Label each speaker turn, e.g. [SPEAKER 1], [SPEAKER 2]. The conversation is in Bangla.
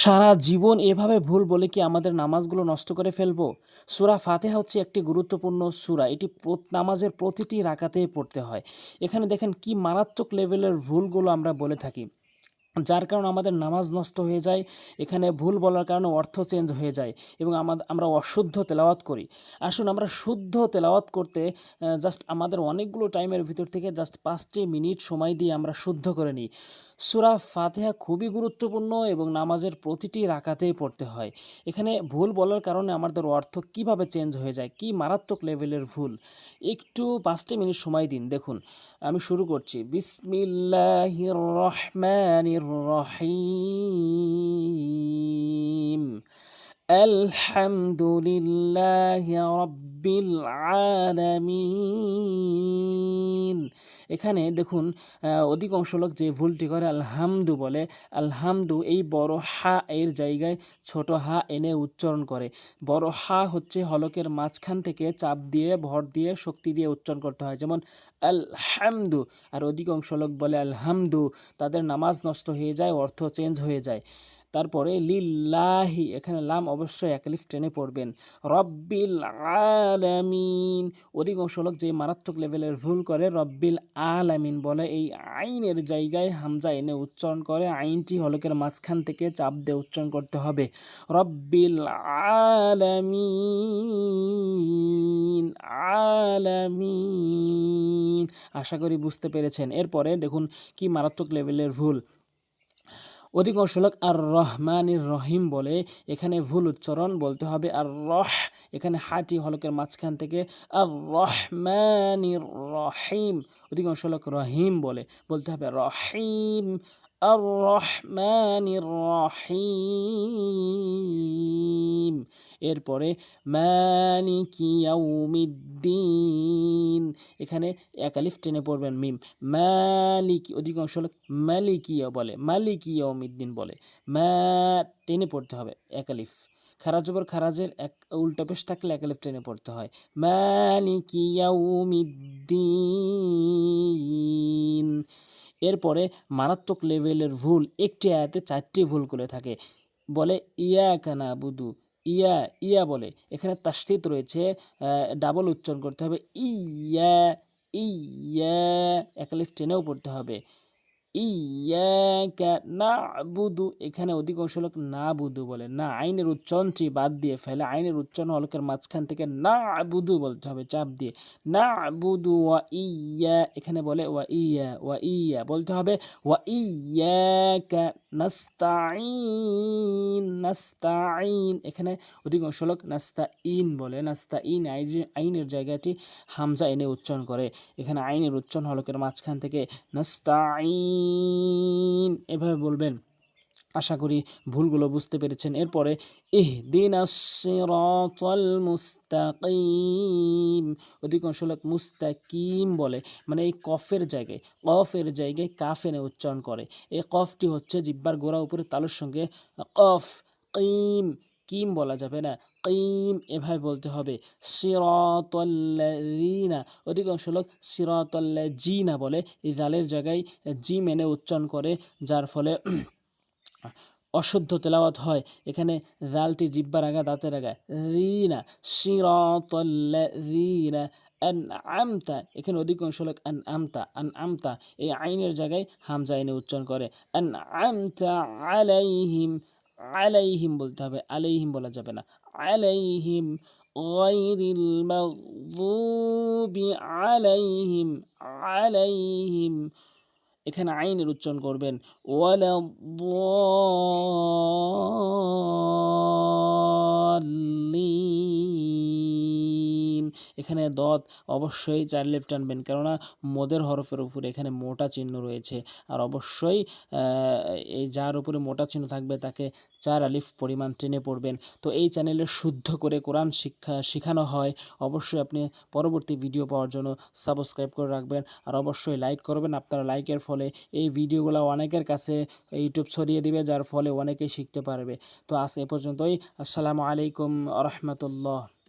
[SPEAKER 1] সারা জীবন এভাবে ভুল বলে কি আমাদের নামাজগুলো নষ্ট করে ফেলব? সূরা ফাতিহা হচ্ছে একটি গুরুত্বপূর্ণ সূরা। এটি নামাজের প্রতিটি রাকাতেই পড়তে হয়। এখানে দেখেন কি মারাত্মক লেভেলের ভুলগুলো আমরা বলে থাকি। যার কারণে আমাদের নামাজ নষ্ট হয়ে যায়, এখানে ভুল বলার কারণে অর্থ চেঞ্জ হয়ে যায় এবং আমাদের আমরা অশুদ্ধ তেলাওয়াত করি। আসুন আমরা শুদ্ধ তেলাওয়াত করতে জাস্ট আমাদের অনেকগুলো টাইমের ভিতর থেকে জাস্ট পাঁচটি মিনিট সময় দিয়ে আমরা শুদ্ধ করে নিই। সূরা ফাতেহা খুবই গুরুত্বপূর্ণ এবং নামাজের প্রতিটি রাকাতেই পড়তে হয়। এখানে ভুল বলার কারণে আমাদের অর্থ কীভাবে চেঞ্জ হয়ে যায়, কি মারাত্মক লেভেলের ভুল, একটু পাঁচটি মিনিট সময় দিন। দেখুন, আমি শুরু করছি। বিসমিল্লাহির রহমানির রহিম আলহামদুলিল্লাহি রাব্বিল আলামিন। এখানে দেখুন অধিকাংশ লোক যে ভুলটি করে, আলহামদু বলে, আলহামদু এই বড় হা এর জায়গায় ছোট হা এনে উচ্চারণ করে। বড় হা হচ্ছে হলকের মাঝখান থেকে চাপ দিয়ে, ভর দিয়ে, শক্তি দিয়ে উচ্চারণ করতে হয়। যেমন, আলহামদু। আর অধিকাংশ লোক বলে, আলহামদু। তাদের নামাজ নষ্ট হয়ে যায়, অর্থ চেঞ্জ হয়ে যায়। তারপরে লিল্লাহি, এখানে লাম অবশ্যই একালিফ টেনে পড়বেন। রব্বিল আলামিন। অধিকাংশ লোক যে মারাত্মক লেভেলের ভুল করে, রব্বিল আলামিন বলে, এই আইনের জায়গায় হামজা এনে উচ্চারণ করে, আইনটি হলকের মাঝখান থেকে চাপ দিয়ে উচ্চারণ করতে হবে। রব্বিল আলামিন আলামিন। আশা করি বুঝতে পেরেছেন। এরপরে দেখুন কি মারাত্মক লেভেলের ভুল। অধিকাংশ লোক আর রহমানির রহিম বলে এখানে ভুল উচ্চারণ বলতে হবে আর রহ এখানে হাটি হলকের মাঝখান থেকে আর রহমানির রহিম অধিকাংশ লোক রহিম বলে, বলতে হবে রহিম আর রহমানির রহিম এরপরে মালিকি এখানে একালিফ টেনে পড়বেন মিম। মালিকি অধিকাংশ লোক মালিকিয়া বলে মালিকি ইয়াউমিদ্দিন বলে। মা টেনে পড়তে হবে একালিফ খারাজ জবর খারাজের এক উল্টা পেশ থাকলে একালিফ টেনে পড়তে হয়। মালিকি ইয়াউমিদ্দিন এরপরে মারাত্মক লেভেলের ভুল, একটি আয়াতে চারটি ভুল করে থাকে। বলে ইয়া কানা বুদু ইয়া ইয়া বলে। এখানে তাস্তিত রয়েছে ডাবল উচ্চারণ করতে হবে। ইয়া ইয়া একলিফ টেনেও পড়তে হবে। ইয়াকা না বুদু এখানে অধিকাংশ লোক না বুধু বলে। না, আইনের উচ্চারণটি বাদ দিয়ে ফেলে। আইনের উচ্চারণ হলকের মাঝখান থেকে না বুধু বলতে হবে, চাপ দিয়ে। না বুদু ওয়া ইয়া এখানে বলে ওয়া ইয়া ওয়া ইয়া বলতে হবে, ওয়া ইয়াকা নাস্তাইন নাস্তাইন এখানে অধিকাংশ লোক নাস্তা ইন বলে। নাস্তাইন আইন- আইনের জায়গাটি হামজা এনে উচ্চারণ করে। এখানে আইনের উচ্চারণ হলকের মাঝখান থেকে নাস্তাইন এভাবে বলবেন। আশা করি ভুলগুলো বুঝতে পেরেছেন। এরপরে ইহ দিন মুস্তাকিম। অধিকাংশ লোক মুস্তাকিম বলে। মানে এই কফের জায়গায় কফের জায়গায় কাফ এনে উচ্চারণ করে। এই কফটি হচ্ছে জিব্বার গোড়া উপরে তালুর সঙ্গে কফ, কিম কিম বলা যাবে না। কিম এভাবে বলতে হবে। সিরাতাল্লাযিনা, অধিকাংশ লোক সিরাতাল্লাযিনা বলে। এই দালের জায়গায় জিম এনে উচ্চারণ করে, যার ফলে অশুদ্ধ তেলাওয়াত হয়। এখানে জালটি জিব্বার আগা দাঁতের আগা রিনা সিরাতাল্লা রিনা আন আমতা এখানে অধিকাংশ লোক আন আমতা আন আমতা এই আইনের জায়গায় হামজা এনে উচ্চারণ করে। আন আমতা আলাইহিম আলাইহিম বলতে হবে। আলাইহিম বলা যাবে না। আলাইহিম غير المغضوب عليهم عليهم এখানে আইনের উচ্চারণ করবেন ওয়ালা এখানে দত অবশ্যই চার লেফ টানবেন। কেননা মোদের হরফের উপরে এখানে মোটা চিহ্ন রয়েছে। আর অবশ্যই এই যার উপরে মোটা চিহ্ন থাকবে তাকে চার আলিফ পরিমাণ টেনে পড়বেন। তো এই চ্যানেলে শুদ্ধ করে কোরআন শিক্ষা শেখানো হয়, অবশ্যই আপনি পরবর্তী ভিডিও পাওয়ার জন্য সাবস্ক্রাইব করে রাখবেন। আর অবশ্যই লাইক করবেন। আপনার লাইকের ফলে এই ভিডিওগুলো অনেকের কাছে ইউটিউব ছড়িয়ে দিবে, যার ফলে অনেকেই শিখতে পারবে। তো আজ এ পর্যন্তই। আসসালামু আলাইকুম রহমতুল্লাহ।